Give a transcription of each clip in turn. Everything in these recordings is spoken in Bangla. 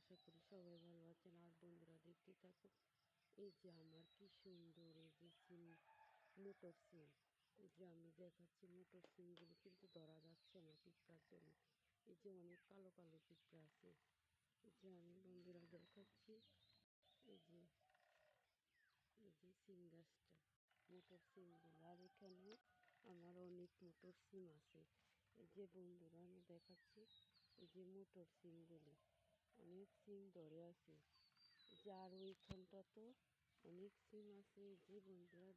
আশা করি সবাই ভালো আছেন। আর বন্ধুরা দেখতে থাকো এই যে আমার কি সুন্দর এই যে সিম, মোটর সিম। এই যে আমি দেখাচ্ছি মোটর সিমগুলো কিন্তু ধরা যাচ্ছে না পিঁপড়ার জন্য। এই যে অনেক কালো কালো পিঁপড়া আছে। এই যে আমি বন্ধুরা দেখাচ্ছি, এই যে এই যে সিম গাছটা, মোটর সিমগুলো। আর এখানে আমার অনেক মোটর সিম আছে। এই যে বন্ধুরা, আমি দেখাচ্ছি, এই যে মোটর সিমগুলি। অনেক সিম ধরে আছে। যার ওইখানটা তো অনেক সিম আছে, যে বন্ধুরা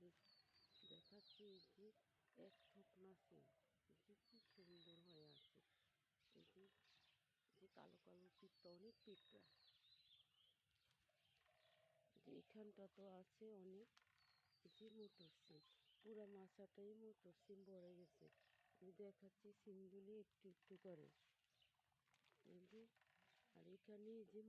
দেখাচ্ছি যে এক থুকনা সিম যে কি সুন্দর হয়ে আছে। যে যে কালো কালো পিঁপড়া অনেক পিঁপড়া যে এখানটা তো আছে অনেক। যে মোটর সিম পুরা মাছাটাই মোটর সিম ভরে গেছে। দেখাচ্ছি সিমগুলি একটু একটু করে। যে arĩkanie gym